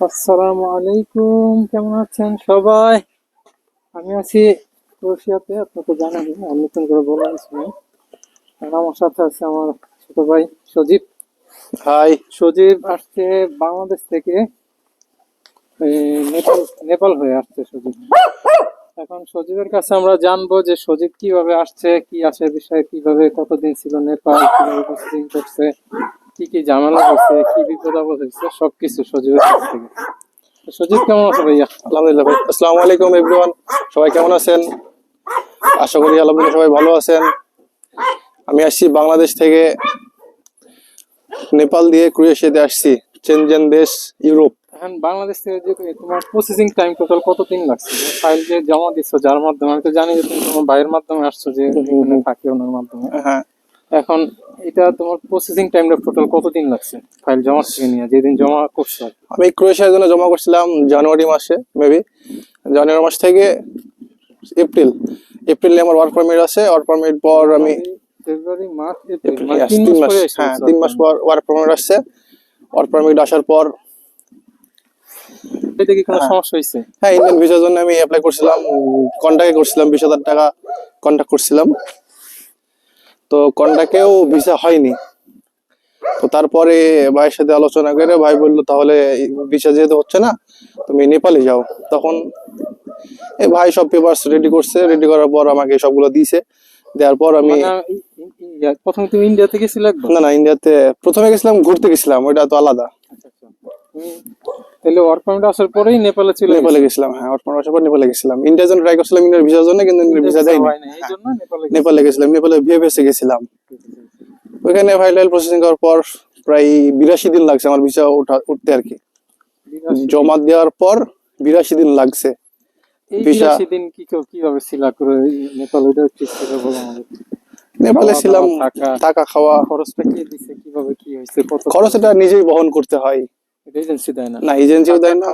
আসসালামু আলাইকুম কেমন আছেন সবাই? আমি আছি ক্রোয়েশিয়াতে আপনাকে তো জানেন আর নতুন করে বলা কিছু আমার সাথে আছে আমার ছোট ভাই সজীব। হাই। সজীব আসছে বাংলাদেশ থেকে নেপাল নেপাল হয়ে আসছে সজীব। এখন সজীবের কাছে আমরা জানব যে সজীব কীভাবে আসছে কি আসে বিষয়ে কীভাবে কতদিন ছিল নেপাল কীভাবে প্রসেসিং করছে কি কি ঝামেলা হচ্ছে কি বিপদ আপদ হয়েছে সবকিছু সজীবের কাছ থেকে। সজীব কেমন আছে ভাইয়া? আলহামদুলিল্লাহ ভাই আসসালামু আলাইকুম এভরিওয়ান সবাই কেমন আছেন? আশা করি আলহামদুলিল্লাহ সবাই ভালো আছেন। আমি আসছি বাংলাদেশ থেকে নেপাল দিয়ে ক্রোয়েশিয়াতে আসছি চেনজেন দেশ ইউরোপ এখন বাংলাদেশ থেকে যে তোমার প্রসেসিং টাইম টোটাল কতদিন লাগছে? ফাইল যে জমা দিচ্ছ যার মাধ্যমে আমি তো জানি যে তুমি তোমার ভাইয়ের মাধ্যমে আসছো যে থাকে ওনার মাধ্যমে। হ্যাঁ। এখন এটা তোমার প্রসেসিং টাইমটা টোটাল কতদিন লাগছে? ফাইল জমা থেকে নিয়ে যেদিন জমা করছ? আমি ক্রোয়েশিয়ার জন্য জমা করছিলাম জানুয়ারি মাসে মেবি জানুয়ারি মাস থেকে এপ্রিল এপ্রিলে আমার ওয়ার্ক পারমিট আছে ওয়ার্ক পারমিট পর আমি ফেব্রুয়ারি মার্চ এপ্রিল এপ্রিল, মানে তিন মাস হ্যাঁ তিন মাস পর ওয়ার্ক পারমিট আসছে। ওয়ার্ক পারমিট আসার পর এতে কি কোনো হ্যাঁ। সমস্যা হয়েছে? হ্যাঁ ইন্ডিয়ান ভিসার জন্য আমি অ্যাপ্লাই করছিলাম কন্টাক্টে করছিলাম বিশ হাজার টাকা কন্ট্যাক্ট করছিলাম। তো কন্ট্যাক্টেও ভিসা হয়নি। তো তারপরে ভাইয়ের সাথে আলোচনা করে ভাই বলল তাহলে ভিসা যেহেতু হচ্ছে না তুমি নেপালে যাও। তখন এই ভাই সব পেপারস রেডি করছে। রেডি করার পর আমাকে সবগুলো দিয়েছে। দেওয়ার পর আমি মানে প্রথমে তুমি ইন্ডিয়া থেকে ছিলে একবার? না না ইন্ডিয়াতে প্রথমে গেছিলাম ঘুরতে গেছিলাম ওইটা তো আলাদা। আচ্ছা, আচ্ছা। তাহলে ওয়ার্ক পারমিট আসার পরেই নেপালে নেপালে গেছিলাম হ্যাঁ ওর পর পর নেপালে গেছিলাম। ইন্ডিয়ার জন্য ট্রাই করছিলাম ইন্ডিয়ার ভিসার জন্য কিন্তু ভিসা দেয়নি। নেপালে গেছিলাম নেপালে ভিএফএসে গেছিলাম। ফাইল প্রসেসিং করার পর প্রায় বিরাশি দিন লাগছে আমার ভিসা ওঠা উঠতে আর কি। জমা দেওয়ার পর বিরাশি দিন লাগছে ভিসা- দিন কি কীভাবে করে নেপাল ছিল বলো নেপালে ছিলাম থাকা। টাকা খাওয়া। খরচটা কে দিছে কীভাবে কি হয়েছে কত খরচ এটা নিজেই বহন করতে হয়। এজেন্সি দেয় না? না এজেন্সিও দেয় না।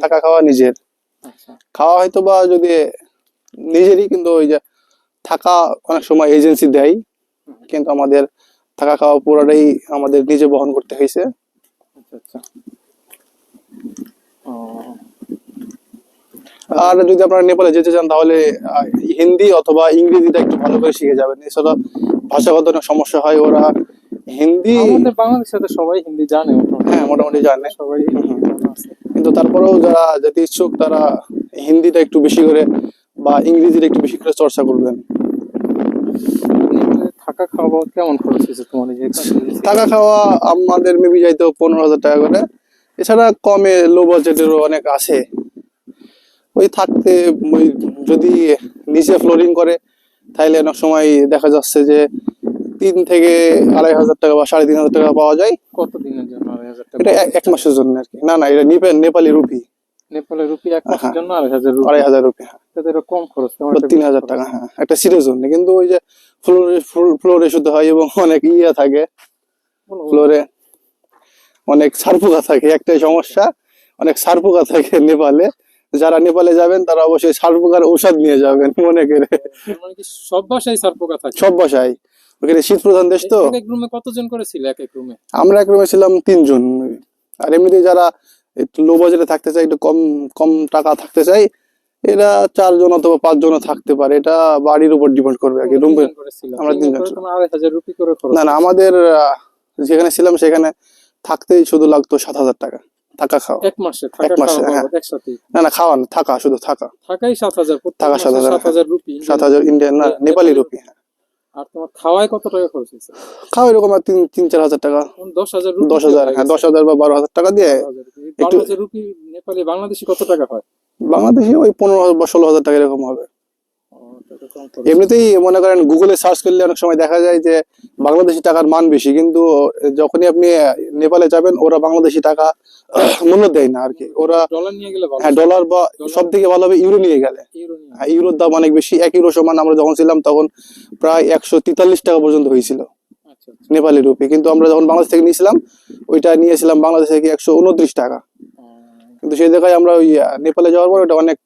টাকা খাওয়া নিজের। আচ্ছা। খাওয়া হয়তো বা যদি নিজেরই কিন্তু ওই যে থাকা অনেক সময় এজেন্সি দেয় কিন্তু আমাদের থাকা খাওয়া পুরোটাই আমাদের নিজে বহন করতে হয়েছে। আচ্ছা আচ্ছা। আর যদি আপনারা নেপালে যেতে চান তাহলে হিন্দি অথবা ইংরেজিটা একটু ভালো করে শিখে যাবেন। এছাড়া ভাষাগত অনেক সমস্যা হয় ওরা হিন্দি বাংলাদেশে তো সবাই হিন্দি জানে। হ্যাঁ মোটামুটি জানে। সবাই। কিন্তু তারপরেও যারা যেতে ইচ্ছুক তারা হিন্দিটা একটু বেশি করে বা ইংরেজিটা একটু বেশি করে চর্চা করবেন। থাকা খাওয়া কেমন খরচ হয়েছে তোমার থাকা খাওয়া আমাদের মেবি যাইতো পনেরো হাজার টাকা করে। এছাড়া কমে লো বাজেটেরও অনেক আছে। ওই থাকতে ওই যদি নিচে ফ্লোরিং করে তাহলে অনেক সময় দেখা যাচ্ছে যে তিন থেকে আড়াই হাজার টাকা বা সাড়ে তিন হাজার টাকা পাওয়া যায়। কত দিনের জন্য? টাকা এটা এক- মাসের জন্য আর কি। না না এটা নেপালি রুপি। নেপালের রুপি এক মাসের হ্যাঁ। জন্য আড়াই হাজার আড়াই হাজার রুপি হ্যাঁ। কম খরচ তেমন বা একটা তিন হাজার টাকা হ্যাঁ একটা সিটের জন্য কিন্তু ওই যে ফ্লোরে ফ্লোরে শুতে হয় এবং অনেক ইয়ে থাকে। ফ্লোরে অনেক সারপোকা থাকে একটাই সমস্যা। অনেক সারপোকা থাকে নেপালে। যারা নেপালে যাবেন তারা অবশ্যই সারপোকার ঔষধ নিয়ে যাবেন মনে করে। মানে সব বাসায় সার পোকা থাকে? সব বাসায় ওখানে শীত প্রধান দেশ তো। এক এক রুমে কতজন করে ছিল এক এক রুমে আমরা এক রুমে ছিলাম তিনজন। আর এমনিতে যারা একটু লো বাজেটে থাকতে চায় একটু কম কম টাকা থাকতে চায় এরা চারজন অথবা পাঁচজন থাকতে পারে। এটা বাড়ির উপর ডিপেন্ড করবে আর কি। রুম। আমরা তিনজন না না আমাদের যেখানে ছিলাম সেখানে থাকতেই শুধু লাগতো সাত হাজার টাকা। থাকা খাওয়া। এক মাসে থাকা মাসে, হ্যাঁ। না না খাওয়া না থাকা শুধু থাকা। থাকাই সাত হাজার থাকা সাত হাজার, সাত হাজার রুপি সাত হাজার ইন্ডিয়ান না নেপালি নেপালি রুপি হ্যাঁ। আর তোমার খাওয়ায় কত টাকা খরচ হয়েছে খাওয়া এরকম আর তিন তিন চার হাজার টাকা দশ হাজার দশ হাজার হ্যাঁ দশ হাজার বা বারো হাজার টাকা দিয়ে বারো হাজার রুপি। নেপালি বাংলাদেশি কত টাকা হয় বাংলাদেশে ওই পনেরো হাজার বা ষোলো হাজার টাকা এরকম হবে। এমনিতেই মনে করেন গুগলে সার্চ করলে অনেক সময় দেখা যায় যে বাংলাদেশি টাকার মান বেশি কিন্তু যখনই আপনি নেপালে যাবেন ওরা বাংলাদেশি টাকা মূল্য দেয় না আর কি ওরা ডলার নিয়ে গেলে হ্যাঁ ডলার বা সব থেকে ভালো হবে ইউরো নিয়ে গেলে। ইউরো নিয়ে হ্যাঁ, ইউরোর দাম অনেক বেশি। এক ইউরো সমান আমরা যখন ছিলাম তখন প্রায় একশো তেতাল্লিশ টাকা পর্যন্ত হয়েছিল আচ্ছা আচ্ছা। নেপালি রুপি কিন্তু আমরা যখন বাংলাদেশ থেকে নিয়েছিলাম ওইটা নিয়েছিলাম বাংলাদেশ থেকে একশো উনত্রিশ টাকা। কিন্তু সেই জায়গায় আমরা ওই নেপালে যাওয়ার পর ওটা অনেক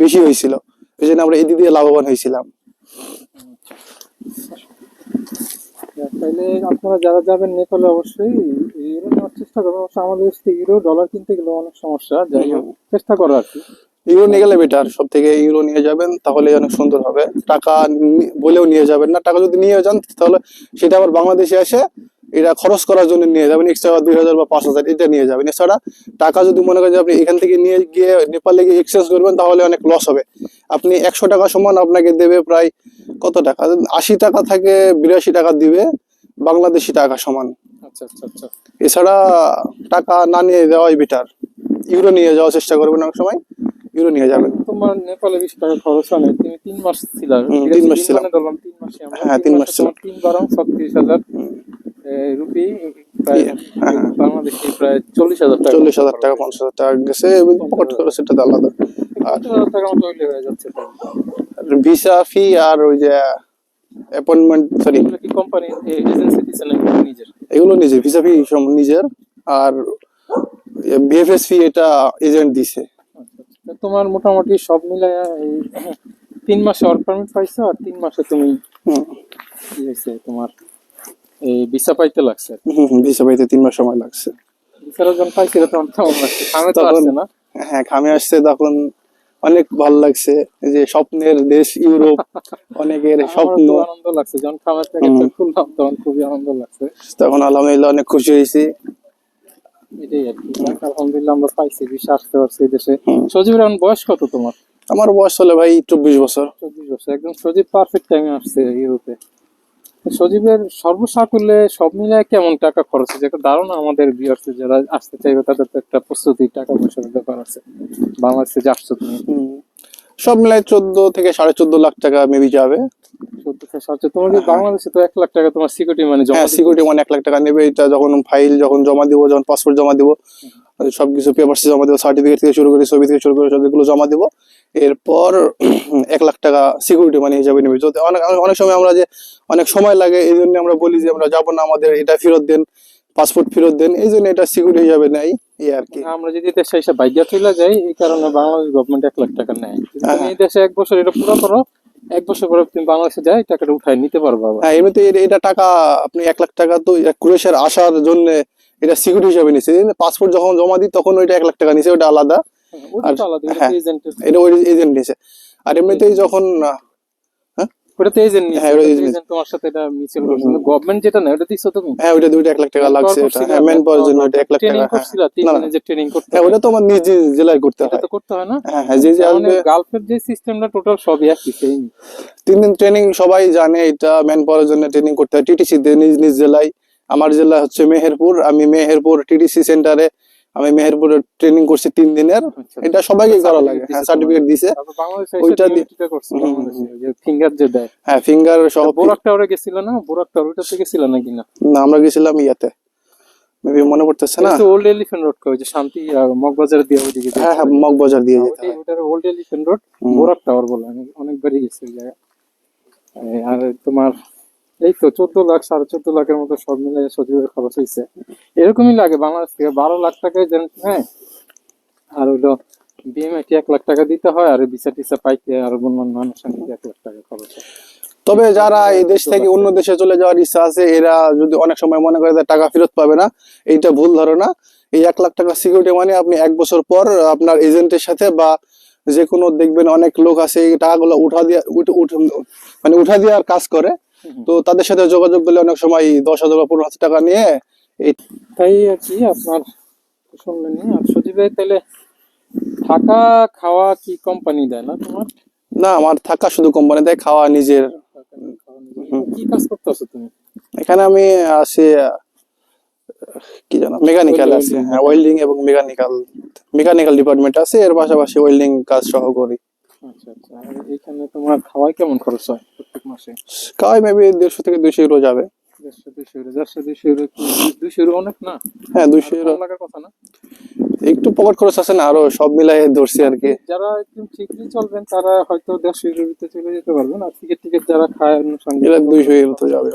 বেশি হয়েছিল। এই জন্য আমরা এদিক দিয়ে লাভবান হয়েছিলাম। তাহলে আপনারা যারা যাবেন নেপালে অবশ্যই চেষ্টা অবশ্য আমাদের দেশ ইউরো ডলার কিনতে গেলে অনেক সমস্যা। যাই হোক চেষ্টা করো আর কি। ইউরো নিয়ে গেলে বেটার সব থেকে ইউরো নিয়ে যাবেন তাহলে অনেক সুন্দর হবে। টাকা বলেও নিয়ে যাবেন না। টাকা যদি নিয়ে যান তাহলে সেটা আবার বাংলাদেশে এসে এটা খরচ করার জন্য নিয়ে যাবেন। এক্সট্রা দুই হাজার বা পাঁচ হাজার এটা নিয়ে যাবেন। এছাড়া টাকা যদি মনে করেন যে আপনি এখান থেকে নিয়ে গিয়ে নেপালে গিয়ে এক্সচেঞ্জ করবেন তাহলে অনেক লস হবে। আপনি একশো টাকা সমান আপনাকে দেবে প্রায় কত টাকা? আশি টাকা থেকে বিরাশি টাকা দিবে বাংলাদেশি টাকা সমান। এছাড়া টাকা না নিয়ে যাওয়াই বেটার ইউরো নিয়ে যাওয়ার চেষ্টা করবেন অনেক সময় ইউরো নিয়ে যাবেন। তোমার নেপালে বেশি টাকা খরচ হয় তুমি তিন মাস ছিল। তিন মাস ছিলাম। তিন মাসে হ্যাঁ, তিন মাস ছিলাম। তিন বারং ছত্রিশ হাজার রুপি ইয়ে, হ্যাঁ। বাংলাদেশি প্রায় চল্লিশ হাজার টাকা। চল্লিশ হাজার টাকা পঞ্চাশ হাজার টাকা গেছে পকেট খরচ আলাদা। আর মতো হয়ে যাচ্ছে। ভিসা ফি আর ওই যে অ্যাপয়েন্টমেন্ট সরি এগুলো কোম্পানি নিজে ভিসা ফি নিজের? আর বিএফএস ফি এটা এজেন্ট দিছে। আচ্ছা, আচ্ছা। তোমার মোটামুটি সব মিলে এই তিন মাসে ওয়ার্ক পারমিট পাইছো আর তিন মাসে তুমি হুম, তোমার এই ভিসা পাইতে লাগছে? ভিসা পাইতে তিন মাস সময় লাগছে। ভিসাটা যখন পাইছিল তখন কেমন লাগছে। সামনে তো আসছে না? হ্যাঁ খামে আসছে তখন অনেক ভালো লাগছে যে স্বপ্নের দেশ ইউরোপ অনেকের স্বপ্ন। আনন্দ লাগছে। যখন খামের প্যাকেটটা খুললাম তখন খুবই আনন্দ লাগছে। তখন আলহামদুলিল্লাহ অনেক খুশি হয়েছি। এটাই আর কি। আলহামদুলিল্লাহ আমরা পাইছি ভিসা আসতে পারছি এই দেশে। হুম। এখন বয়স কত তোমার? আমার বয়স হলে ভাই চব্বিশ বছর। চব্বিশ বছর। একদম সজীব পারফেক্ট টাইমে আসছে ইউরোপে। সজীবের সর্বসাকুল্যে সব মিলায় কেমন টাকা খরচ হয়েছে? একটা ধারণা আমাদের বিয়ার্সে যারা আসতে চাইবে, তাদের তো একটা প্রস্তুতি, টাকা পয়সার ব্যাপার আছে। বাংলাদেশে যে আসছো তুমি। সব মিলায় চোদ্দ থেকে সাড়ে চোদ্দ লাখ টাকা মেবি যাবে। বাংলাদেশে তো এক লাখ টাকা তোমার সিকিউরিটি মানে জমা হ্যাঁ সিকিউরিটি মানে এক লাখ টাকা নেবে এটা যখন ফাইল যখন জমা দিব যখন পাসপোর্ট জমা দিব সবকিছু পেপারস জমা দিব সার্টিফিকেট থেকে শুরু করে ছবি থেকে শুরু করে সবগুলো জমা দিব। এরপর এক লাখ টাকা সিকিউরিটি মানি হিসাবে নেবে। যদি অনেক অনেক সময় আমরা যে অনেক সময় লাগে এই জন্য আমরা বলি যে আমরা যাব না আমাদের এটা ফেরত দেন পাসপোর্ট ফেরত দেন এই জন্য এটা সিকিউরিটি হিসাবে নেই এই আর কি। আমরা যদি দেশে এসে চলে যাই এই কারণে বাংলাদেশ গভর্নমেন্ট এক লাখ টাকা নেয়। হ্যাঁ। এই দেশে এক বছর এটা পুরো করো এক বছর পরে তুমি বাংলাদেশে যাই টাকাটা উঠাই নিতে পারব আবার। হ্যাঁ এমনিতে এটা টাকা আপনি এক লাখ টাকা তো ক্রোয়েশিয়ার আসার জন্য এটা সিকিউরিটি হিসাবে নিচ্ছে পাসপোর্ট যখন জমা দিই তখন ওইটা এক লাখ টাকা নিছে ওটা আলাদা। হ্যাঁ। এজেন্টের এটা ওই এজেন্ট নিছে। আর এমনিতেই যখন ওটা তো এজেন্ট হ্যাঁ, ওটা এজেন্ট তোমার সাথে এটা মিছিল যেটা না ওটা দিছো তুমি? হ্যাঁ ওইটা দুইটা এক লাখ টাকা লাগছে এটা। হ্যাঁ ম্যান পাওয়ার জন্য ওইটা এক লাখ ট্রেনিং টাকা হ্যাঁ। তিন না, না। দিনের যে ট্রেনিং করতে হ্যাঁ ওটা তো আমার নিজ জেলায় করতে এটা হয়। তো করতে হয় না? হ্যাঁ হ্যাঁ যে যে মানে আসবে গালফের যে সিস্টেমটা টোটাল সবই একই সেম তিন দিন ট্রেনিং সবাই জানে এটা ম্যান পাওয়ার জন্য ট্রেনিং করতে হয়। টিটিসি তে নিজ নিজ জেলায়। আমার জেলা হচ্ছে মেহেরপুর আমি মেহেরপুর টিটিসি সেন্টারে আমি মেহেরপুরে ট্রেনিং করছি তিন দিনের। আচ্ছা। এটা সবাইকে করা লাগে। হ্যাঁ সার্টিফিকেট দিছে। ওইটা ওই ফিঙ্গার যে দেয়। হ্যাঁ ফিঙ্গার সহ বোরাক টাওয়ারে গেছিল না? বোরাক টাওয়ার থেকে ছিল নাকি না? না আমরা গেছিলাম ইয়াতে। মেবি মনে পড়তেছে না? ওল্ড এলিফ্যান্ট রোড ওই যে শান্তি আহ, মগবাজার দিয়ে ওইদিকে হ্যাঁ হ্যাঁ মগবাজার দিয়ে যেতে হয়। ওইটার old elephant road. Borak tower বলে আমি অনেকবারই গেছি ওই জায়গায়। আর তোমার এই তো চোদ্দ লাখ সাড়ে চোদ্দ লাখের মতো সব মিলে সজীবের খরচ হয়েছে এরকমই লাগে বাংলাদেশ থেকে বারো লাখ টাকায় যেন হ্যাঁ আর হইল বিএমআইটি এক লাখ টাকা দিতে হয় আর ভিসা টিসা পাইতে আর অন্যান্য আনুষ্ঠানিক এক লাখ টাকা খরচ তবে যারা এই দেশ থেকে অন্য দেশে চলে যাওয়ার ইচ্ছা আছে এরা যদি অনেক সময় মনে করে যে টাকা ফেরত পাবে না এইটা ভুল ধারণা। এই এক লাখ টাকা সিকিউরিটি মানে আপনি এক বছর পর আপনার এজেন্টের সাথে বা যে কোনো দেখবেন অনেক লোক আছে এই টাকাগুলো উঠা দিয়ে উঠ- মানে উঠা দেওয়ার কাজ করে। তো তাদের সাথে যোগাযোগ করলে অনেক সময় দশ হাজার বা পনেরো হাজার টাকা নিয়ে এই তাই আর কি আপনার শুনলেন আর সজীব ভাই তাহলে থাকা খাওয়া কি কোম্পানি দেয় না তোমার? না আমার থাকা শুধু খাওয়া নিজের। থাকা খাওয়া নিজে। কি কাজ করতেছো তুমি? এখানে আমি আছি কি জানো মেকানিক্যাল আছে ওয়েল্ডিং এবং মেকানিক্যাল মেকানিক্যাল ডিপার্টমেন্ট আছে এর পাশাপাশি ওয়েল্ডিং কাজ সহ করি। আচ্ছা আচ্ছা। আর এখানে তোমার খাওয়াই কেমন খরচ হয় প্রত্যেক মাসে? খাওয়াই মেবি দেড়শো থেকে দুইশো ইউরো যাবে। দেড়শো দুইশো ইউরো দেড়শো দুইশো ইউরো দুইশো ইউরো অনেক না? হ্যাঁ দুইশো ইউরো লাগার কথা না? একটু পকেট খরচ আছে না আরও সব মিলাই ধরছি আর কি। যারা একদম ঠিকই চলবেন তারা হয়তো দেড়শো ইউরোর ভিতরে চলে যেতে পারবেন। আর টিকিট টিকিট যারা খায় সঙ্গে এরা 200 ইউরো তো যাবে।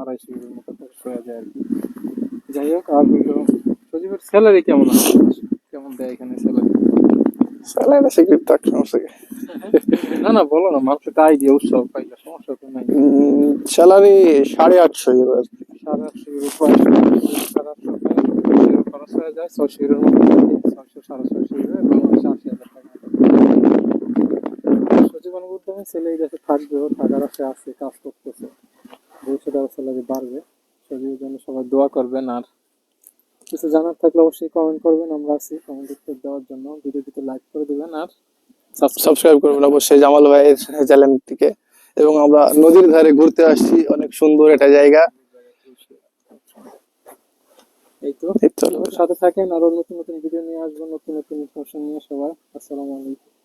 আড়াইশো ইউরোর মতো খরচ হয়ে যায় আর কি। যাই হোক আর হইল সজীবের স্যালারি কেমন আছে? কেমন দেয় এখানে স্যালারি স্যালারি সিকিউরিটি থাক সমস্যা কি? না না বলো না মানুষের তো আইডিয়া উৎসাহ পাইলে সমস্যা তো নাই স্যালারি সাড়ে আটশো ইউরো আর কি। সাড়ে আটশো ইউরো সাড়ে আটশো খরচ হয়ে যায় ছয়শো ইউরোর মধ্যে ছয়শো সাড়ে ছয়শো ইউরো বাংলাদেশে আশি হাজার টাকা সজীবন উদ্যমে ছেলে এই দেশে থাকবেও থাকার আশা আছে কাজ করতেছে ভবিষ্যতে আরও স্যালারি বাড়বে সজীবের জন্য সবাই দোয়া করবেন আর কিছু জানার থাকলে অবশ্যই কমেন্ট করবেন। আমরা আছি কমেন্ট উত্তর দেওয়ার জন্য। ভিডিওটিতে লাইক করে দিবেন আর সাবস্ক্রাইব করবেন অবশ্যই জামাল ভাইয়ের চ্যানেল থেকে। এবং আমরা নদীর ধারে ঘুরতে আসছি। অনেক সুন্দর একটা জায়গা। এই তো। এই তো। সাথে থাকেন। আরও নতুন নতুন ভিডিও নিয়ে আসব। নতুন নতুন ইনফরমেশন নিয়ে সবাই আসসালামু আলাইকুম।